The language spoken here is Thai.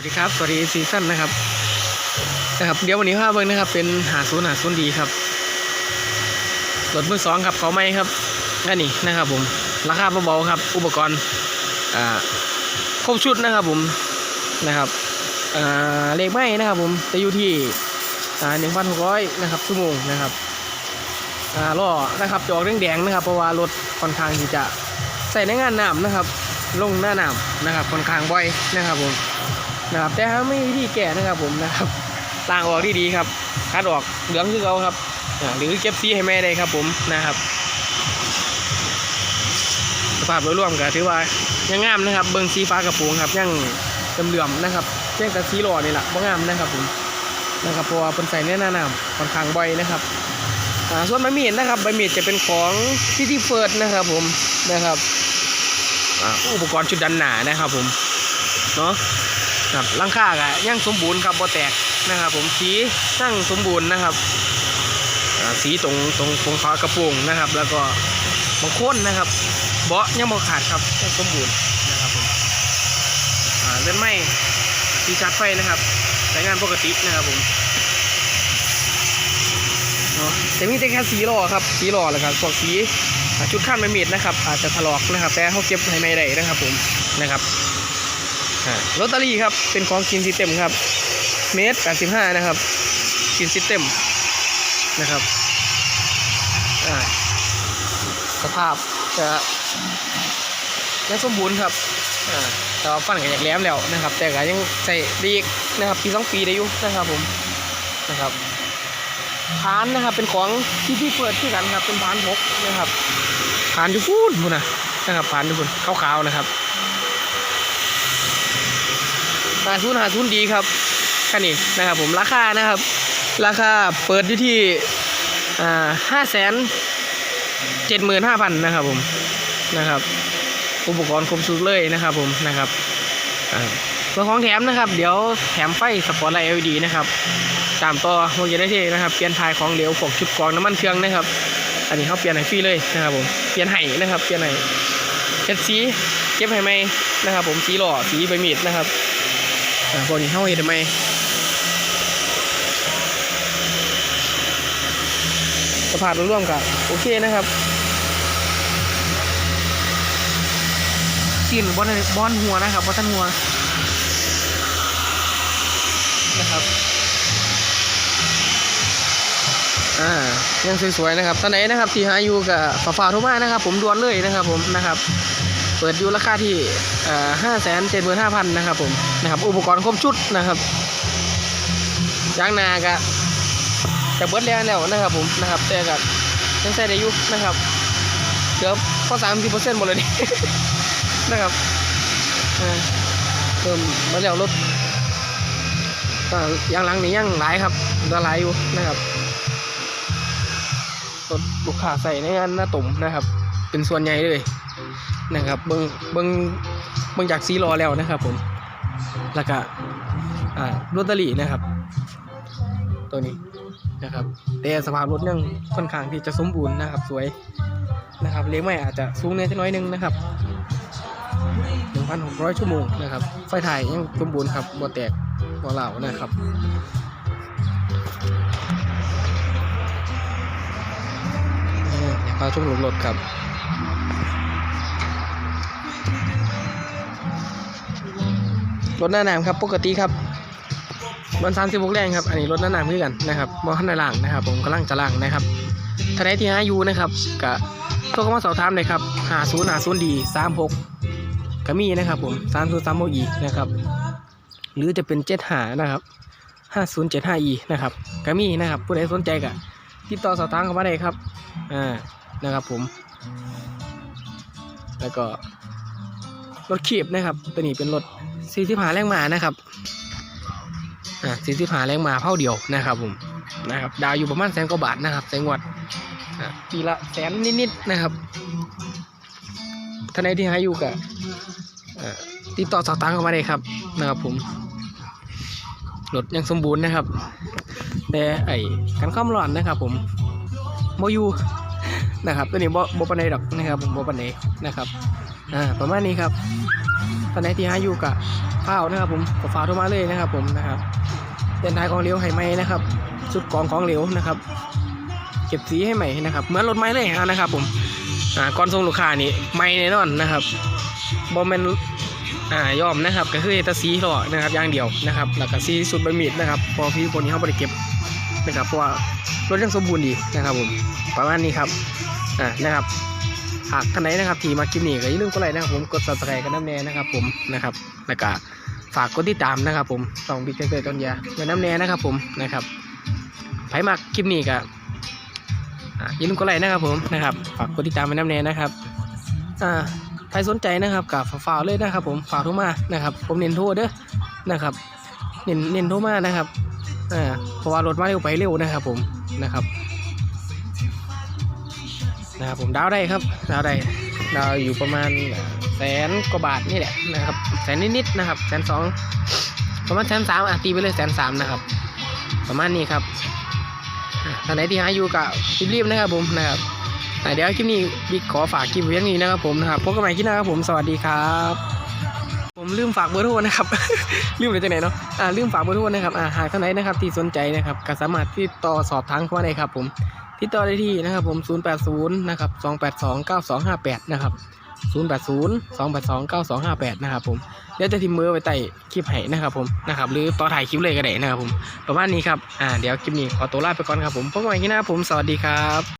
วัสดีครับสวัสดีซีซั่นนะครับนะครับ เดี๋ยววันนี้ภาพเบิ้งนะครับ เป็นหาศูนย์หาศูนย์ดีครับรถมือสองครับเขาไม่ครับอันนี้นะครับ ผมราคาเบาๆครับ อุปกรณ์อ่าครบชุดนะครับ ผมนะครับอ่าเลขไม้นะครับ ผมจะอยู่ที่อ่าหนึ่งพันหกร้อยนะครับชั่วโมงนะครับอ่าล้อนะครับจออกแดงๆนะครับ เพราะว่ารถค่อนข้างที่จะใส่ในงานน้ำนะครับ ลงหน้าน้ำนะครับค่อนข้างบ่อยนะครับผม นะครับแต่ถ้าไม่มีวิธีแก้นะครับผมนะครับล้างออกดีๆครับคัดออกเหลืองคือเราครับหรือเก็บสีให้แม่ได้ครับผมนะครับ สภาพโดยรวมก็ถือว่ายังงามนะครับ เบิ้งสีฟ้ากระโปรงครับยังเหลื่อมๆนะครับเพียงแต่สีหล่อนี่แหละบ่งามนะครับผมนะครับเพราะว่าเป็นใส่ในหน้านำค่อนข้างบ่อยนะครับส่วนใบมีดนะครับใบมีดจะเป็นของซิตี้เฟิร์สนะครับผมนะครับอุปกรณ์ชุดดันหนานะครับผมเนาะ ครับลังคาก็ยังสมบูรณ์ครับบ่แตกนะครับผมสีตั้งสมบูรณ์นะครับสีตรงตรงตรงฝากระโปรงนะครับ แล้วก็บางคนนะครับเบาะยังบ่ขาดครับยังสมบูรณ์นะครับผมเล่นไม้สีชาร์จไฟนะครับใช้งานปกตินะครับผมเนาะแต่มีแต่แค่สีหล่อครับสีหล่อแหละครับพวกสีชุดขั้นไม่มีดนะครับ อาจจะถลอกนะครับ แต่เขาเก็บให้ไม่ได้นะครับผมนะครับ ลอตเตอรี่ครับ เป็นของคินซิเต็มครับ เมตรแปดสิบห้านะครับคินซิเต็มนะครับสภาพจะยังสมบูรณ์ครับแต่ว่าฟันก็อยากแหลมแล้วนะครับ แต่ก็ยังใส่ดีกนะครับปีสองปีได้อยู่นะครับผมนะครับพานนะครับเป็นของที่ที่เปิดที่กันครับเป็นพานพกนะครับพานอยู่พูดพูดนะนะครับพานอยู่พูดขาวๆนะครับ หาทุนหาทุนดีครับคันนี้นะครับผมราคานะครับ ราคาเปิดอยู่ที่ห้าแสนเจ็ดหมื่นห้าพันนะครับผมนะครับ อุปกรณ์ครบชุดเลยนะครับผมนะครับอ่าส่วนของแถมนะครับ เดี๋ยวแถมไฟสปอร์ตไลท์ LED นะครับตามต่อโมเดลได้ที่นะครับเปลี่ยนทายของเหลวพวกชุดกรองน้ำมันเครื่องนะครับ อันนี้เขาเปลี่ยนให้ฟรีเลยนะครับผมเปลี่ยนให้นะครับเปลี่ยนให้เก็บสีเก็บให้ไหมนะครับ ผมสีหล่อสีใบมีดนะครับ พวกนี้เข้าเห็นทำไมสภาพร่วมกับโอเคนะครับสิ้นบอลบอลหัวนะครับบอลทันหัวนะครับอ่ายังสวยๆนะครับตอนไหนนะครับที่หาอยู่กับฝาฝาทุกมานะครับ ผมดวนเลยนะครับ ผมนะครับ เปิดอยู่ราคาที่ห้าแสนเจ็ดหมื่นห้าพันนะครับผมนะครับอุปกรณ์ครบชุดนะครับยางนากะจะเบิดแล้วแล้วนะครับผมนะครับแต่ก็ยังใช้ได้อยู่นะครับเหลือพอสามสิบเปอร์เซ็นต์หมดเลยนี่นะครับเพิ่มมาแล้วรถยางหลังนี่ยังหลายครับลือหลายอยู่นะครับรถลูกค้าใส่ในงานหน้าตุ่มนะครับ เป็นส่วนใหญ่เลย นะครับเบิ้งเบิ้งเบิ้งจากซีรอแล้วนะครับ ผมแล้วก็อ่าลอตเตอรี่นะครับ ตัวนี้นะครับ แต่สภาพรถยังค่อนข้างที่จะสมบูรณ์นะครับ สวยนะครับเลี้ยงไม่อาจจะสูงเนิดน้อยนึงนะครับ1,600 ชั่วโมงนะครับ ไฟถ่ายยังสมบูรณ์ครับบ่แตกบ่เหล่านะครับนี่พาชมรถครับ รถหน้าหนามครับ ปกติครับบนสามสิบหกแรงครับ อันนี้รถหน้าหนามคือกันนะครับบนข้างในล่างนะครับ ผมกำลังจะล่างนะครับท่านใดที่หาอยู่นะครับก็โทรเข้ามาสอบถามเลยครับหาศูนย์หาศูนย์ดีสามหกก็มีนะครับ ผมสามศูนย์สามหกอีนะครับ หรือจะเป็นเจ็ดหานะครับห้าศูนย์เจ็ดห้าอีนะครับก็มีนะครับ ผู้ใดสนใจก็ติดต่อสอบถามเข้ามาได้ครับอ่านะครับ ผม แล้วก็รถขีบนะครับ ตัวนี้เป็นรถ สี่สิบหาแรงมานะครับอ่าสี่สิบหาแรงมาเท่าเดียวนะครับผมนะครับดาวอยู่ประมาณแสนกว่าบาทนะครับแสนวัดปีละแสนนิดๆนะครับท่านใดที่หาอยู่กับติดต่อสอบถามเข้ามาเลยครับนะครับผมรถยังสมบูรณ์นะครับ แต่ไอ้กันข้ามร้อนนะครับ ผมโมยูนะครับตัวนี้บ่บ่ปันใดดอกนะครับผมบ่ปันใดนะครับอ่าประมาณนี้ครับ ตอนไหนที่หาอยู่กับฝฝ้าวนะครับผมก็ฟ้าวโทรมาเลยนะครับ ผมนะครับเดินทางของเหลวให้ไหมนะครับชุดกองของเหลวนะครับ เก็บสีให้ใหม่นะครับเหมือนรถไม้เลยฮะนะครับ ผมอ่าก่อนส่งลูกค้านี่ไม่แน่นอนนะครับบอมเมนอ่ายอมนะครับก็คือตะสีหล่อนะครับอย่างเดียวนะครับแล้วก็สีสุดใบมี่นะครับพอพี่คนนี้เขาบริเก็บนะครับเพราะว่ารถยังสมบูรณ์ดีนะครับผมประมาณนี้ครับอ่านะครับ หากท่านไหนนะครับที่มาคลิปนี้ก็อย่าลืมกดไลค์นะครับผมกด subscribe กันน้ำแน่นะครับผมนะครับแล้วก็ฝากกดติดตามนะครับผมสองบิ๊กเตอร์ต้นยาไว้น้ำแน่นะครับผมนะครับใครมาคลิปนี้ก็อย่าลืมกดไลค์นะครับผมนะครับฝากกดติดตามไปน้ำเน่นะครับอ่าใครสนใจนะครับกับฝากเลยนะครับ ผมฝากโทรมานะครับ ผมเน้นโทรเด้อนะครับ เน้นเน้นโทรมานะครับอ่าเพราะว่ารถมาเร็วไปเร็วนะครับ ผมนะครับ นะครับผมดาวได้ครับดาวได้ดาวอยู่ประมาณแสนกว่าบาทนี่แหละนะครับแสนนิดๆนะครับแสนสองประมาณแสนสามอะตีไปเลยแสนสามนะครับ ประมาณนี้ครับอะท่านไหนที่หาอยู่ก็รีบๆนะครับผมนะครับเดี๋ยวคลิปนี้บิ๊กขอฝากคลิปไว้อย่างนี้นะครับผมนะครับพบกันใหม่คลิปหน้าครับผมสวัสดีครับผมลืมฝากเบอร์โทรนะครับ ลืมไปจากไหนเนาะอ่าลืมฝากเบอร์โทรนะครับอ่าหากท่านไหนนะครับที่สนใจนะครับก็สามารถติดต่อสอบทางเข้ามาได้ครับผม ติดต่อได้ที่นะครับผม 080 นะครับ 282 9258 นะครับ 080 282 9258 นะครับผมเดี๋ยวจะทิมเมอร์ไว้ใต้คลิปให้นะครับผมนะครับหรือต่อถ่ายคลิปเลยก็ได้นะครับผมประมาณนี้ครับอ่าเดี๋ยวคลิปนี้ขอตัวลาไปก่อนครับผมพบกันใหม่ที่หน้าผมสวัสดีครับ